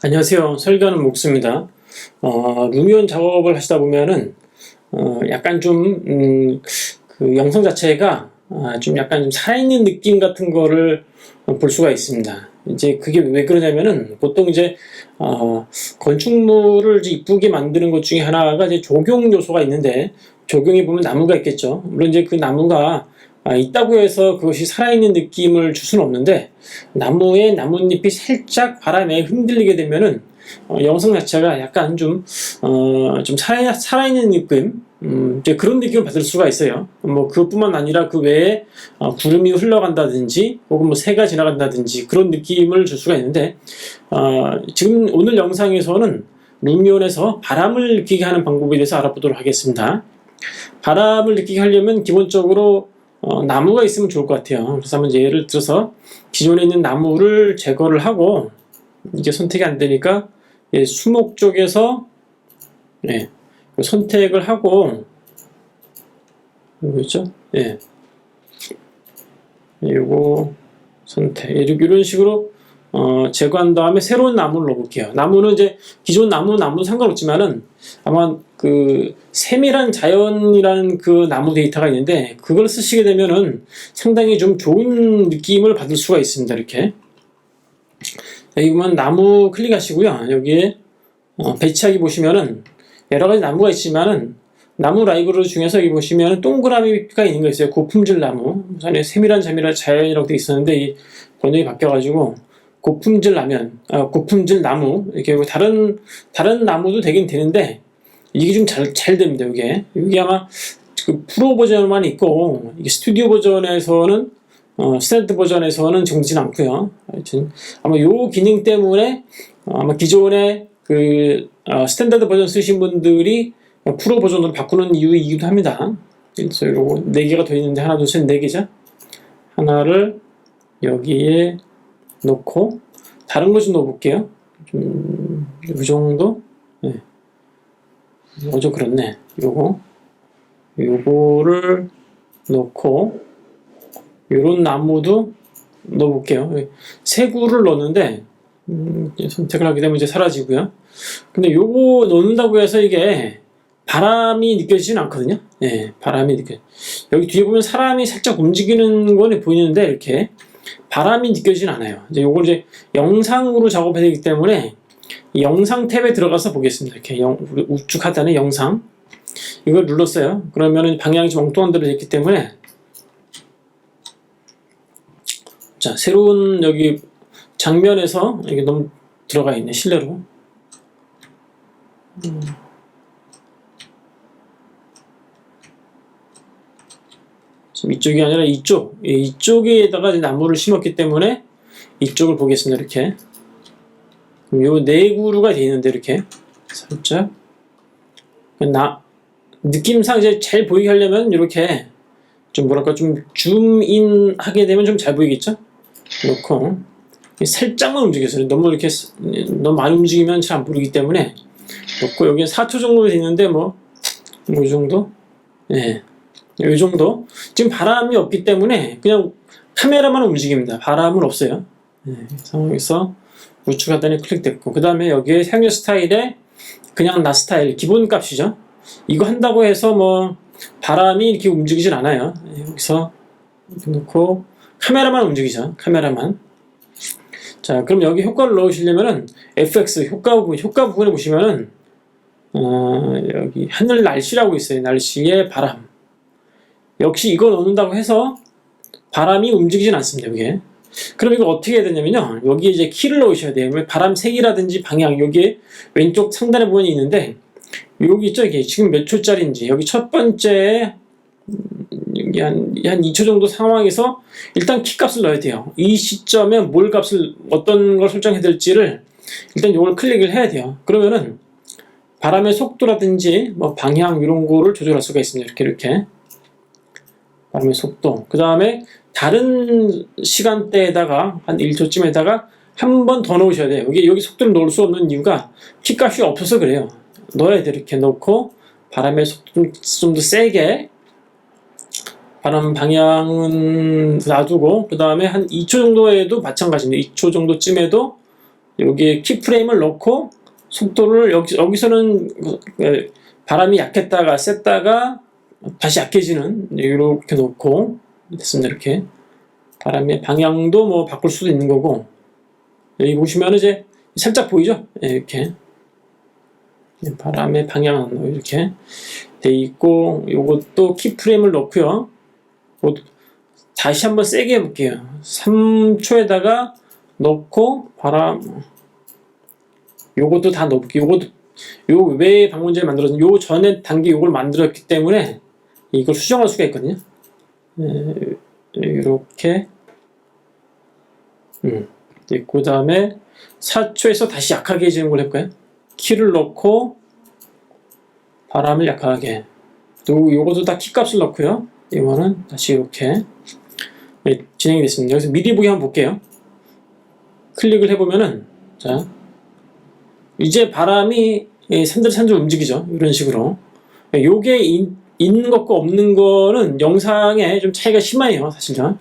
안녕하세요. 설교하는 목수입니다. 어, 루미온 작업을 하시다 보면은, 어, 약간 좀, 음, 그 영상 자체가, 아, 좀 약간 좀 살아있는 느낌 같은 거를 볼 수가 있습니다. 이제 그게 왜 그러냐면은, 보통 이제, 어, 건축물을 이제 이쁘게 만드는 것 중에 하나가 이제 조경 요소가 있는데, 조경에 보면 나무가 있겠죠. 물론 이제 그 나무가 아, 있다고 해서 그것이 살아있는 느낌을 줄 수는 없는데 나무의 나뭇잎이 살짝 바람에 흔들리게 되면은 어, 영상 자체가 약간 좀, 어, 좀 살아, 살아있는 느낌, 음, 그런 느낌을 받을 수가 있어요. 뭐, 그것뿐만 아니라 그 외에, 어, 구름이 흘러간다든지, 혹은 뭐, 새가 지나간다든지, 그런 느낌을 줄 수가 있는데, 어, 지금 오늘 영상에서는 루미온에서 바람을 느끼게 하는 방법에 대해서 알아보도록 하겠습니다. 바람을 느끼게 하려면 기본적으로 어, 나무가 있으면 좋을 것 같아요. 그래서 한번 예를 들어서 기존에 있는 나무를 제거를 하고 이게 선택이 안 되니까 예, 수목 쪽에서 예, 그 선택을 하고 있죠? 예, 이거 선택 이런 식으로 어, 제거한 다음에 새로운 나무를 넣어볼게요. 나무는 이제 기존 나무 나무 상관없지만은 아마 그 세밀한 자연이라는 그 나무 데이터가 있는데 그걸 쓰시게 되면은 상당히 좀 좋은 느낌을 받을 수가 있습니다. 이렇게 보면 나무 클릭하시고요. 여기에 어, 배치하기 보시면은 여러 가지 나무가 있지만은 나무 라이브러리 중에서 여기 보시면 동그라미가 있는 거 있어요. 고품질 나무. 우선에 세밀한 자밀한 자연이라고 돼 있었는데 이 번역이 바뀌어가지고 고품질 라면, 아, 고품질 나무 이렇게 다른 다른 나무도 되긴 되는데 이게 좀 잘 잘 됩니다. 이게 이게 아마 그 프로 버전만 있고 이게 스튜디오 버전에서는 어, 스탠드 버전에서는 정지는 않고요. 하여튼 아마 요 기능 때문에 어, 아마 기존에 그 어, 스탠다드 버전 쓰신 분들이 프로 버전으로 바꾸는 이유이기도 합니다. 그래서 요거 네 개가 더 있는데 하나, 둘, 셋, 네 개죠. 하나를 여기에 놓고 다른 거 좀 넣어볼게요. 좀, 이 정도? 네. 어, 좀 그렇네. 요거. 요거를 넣고, 요런 나무도 넣어볼게요. 세구를 넣는데, 음, 선택을 하게 되면 이제 사라지고요. 근데 요거 넣는다고 해서 이게 바람이 느껴지진 않거든요. 예, 바람이 느껴. 여기 뒤에 보면 사람이 살짝 움직이는 건 보이는데 이렇게 바람이 느껴지진 않아요. 이제 요걸 이제 영상으로 작업해야 되기 때문에 이 영상 탭에 들어가서 보겠습니다. 이렇게 영, 우측 하단에 영상 이걸 눌렀어요. 그러면은 방향이 좀 엉뚱한 대로 됐기 때문에 자 새로운 여기 장면에서 이게 너무 들어가 있네 실내로. 음. 지금 이쪽이 아니라 이쪽, 예, 이쪽에다가 나무를 심었기 때문에 이쪽을 보겠습니다. 이렇게. 요네 그루가 되어 있는데 이렇게 살짝 나 느낌상 이제 잘 보이게 하려면 이렇게 좀 뭐랄까 좀 줌인 하게 되면 좀 잘 보이겠죠? 놓고 살짝만 움직였어요. 너무 이렇게 너무 많이 움직이면 잘 안 보이기 때문에 놓고 여기 4초 정도 되어 있는데 뭐, 뭐 이 정도? 예. 이 정도. 지금 바람이 없기 때문에 그냥 카메라만 움직입니다. 바람은 없어요. 네, 상황에서 우측 하단에 클릭됐고 그 다음에 여기에 사용 스타일에 그냥 나 스타일 기본 값이죠. 이거 한다고 해서 뭐 바람이 이렇게 움직이진 않아요. 네, 여기서 이렇게 놓고 카메라만 움직이죠. 카메라만. 자, 그럼 여기 효과를 넣으시려면은 FX 효과 부분, 효과 부분에 보시면은 어, 여기 하늘 날씨라고 있어요. 날씨의 바람. 역시 이걸 넣는다고 해서 바람이 움직이진 않습니다. 이게. 그럼 이거 어떻게 해야 되냐면요. 여기 이제 키를 넣으셔야 돼요. 바람 색이라든지 방향 여기 왼쪽 상단에 부분이 있는데 여기 있죠. 이게 지금 몇 초짜리인지 여기 첫 번째 여기 한, 한 2초 정도 상황에서 일단 키 값을 넣어야 돼요. 이 시점에 뭘 값을 어떤 걸 설정해야 될지를 일단 이걸 클릭을 해야 돼요. 그러면은 바람의 속도라든지 뭐 방향 이런 거를 조절할 수가 있습니다. 이렇게 이렇게. 바람의 속도. 그 다음에 다른 시간대에다가 한 1초쯤에다가 한 번 더 넣으셔야 돼요. 여기, 여기 속도를 넣을 수 없는 이유가 키값이 없어서 그래요. 넣어야 돼. 이렇게 넣고 바람의 속도 좀 더 세게 바람 방향은 놔두고 그 다음에 한 2초 정도에도 마찬가지입니다. 2초 정도쯤에도 여기에 키프레임을 넣고 속도를 여기, 여기서는 그, 바람이 약했다가 셌다가 다시 약해지는 이렇게 놓고 됐습니다 이렇게. 바람의 방향도 뭐 바꿀 수도 있는 거고. 여기 보시면 이제 살짝 보이죠? 예, 이렇게. 바람의 방향은 이렇게 돼 있고 요것도 키프레임을 넣고요. 뭐 다시 한번 세게 해볼게요. 3초에다가 넣고 바람 요것도 다 넣을게요. 요것도 요 왜 방문제를 만들었는 요 전에 단계 요걸 만들었기 때문에 이걸 수정할 수가 있거든요. 이렇게. 음, 그 다음에 4초에서 다시 약하게 해주는 걸 해볼까요? 키를 넣고 바람을 약하게. 또 요것도 다 키값을 넣고요. 이거는 다시 이렇게. 네, 진행이 됐습니다. 여기서 미리 보기 한번 볼게요. 클릭을 해보면은 자 이제 바람이 산들산들 움직이죠. 이런 식으로. 요게 인, 있는 것과 없는 거는 영상에 좀 차이가 심해요 사실은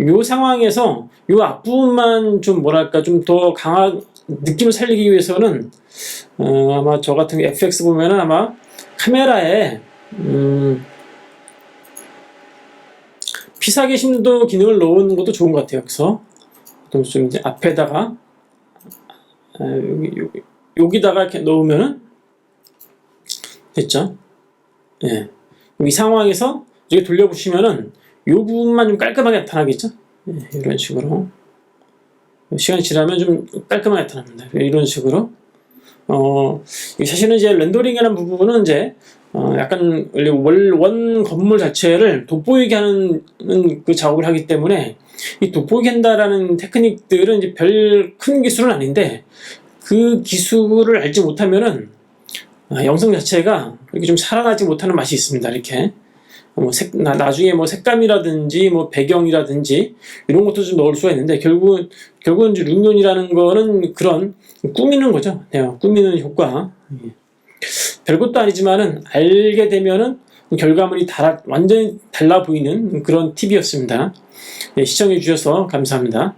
요 상황에서 요 앞부분만 좀 뭐랄까 좀 더 강한 느낌을 살리기 위해서는 어, 아마 저 같은 FX 보면은 아마 카메라에 음, 피사계 심도 기능을 넣는 것도 좋은 것 같아요. 그래서 좀 이제 앞에다가 아, 여기, 여기 여기다가 이렇게 넣으면은 됐죠? 예. 이 상황에서 이렇게 돌려보시면은 이 부분만 좀 깔끔하게 나타나겠죠? 예, 이런 식으로 시간이 지나면 좀 깔끔하게 나타납니다. 이런 식으로 어, 사실은 이제 렌더링이라는 부분은 이제 어, 약간 원래 월, 원 건물 자체를 돋보이게 하는 그 작업을 하기 때문에 이 돋보이게 한다라는 테크닉들은 이제 별 큰 기술은 아닌데 그 기술을 알지 못하면은 아, 영상 자체가 이렇게 좀 살아나지 못하는 맛이 있습니다. 이렇게 뭐 색, 나, 나중에 뭐 색감이라든지 뭐 배경이라든지 이런 것도 좀 넣을 수가 있는데 결국은 결국은 이제 룸면이라는 거는 그런 꾸미는 거죠. 네, 꾸미는 효과. 예. 별것도 아니지만은 알게 되면은 결과물이 달아, 완전히 달라 보이는 그런 팁이었습니다. 예, 시청해 주셔서 감사합니다.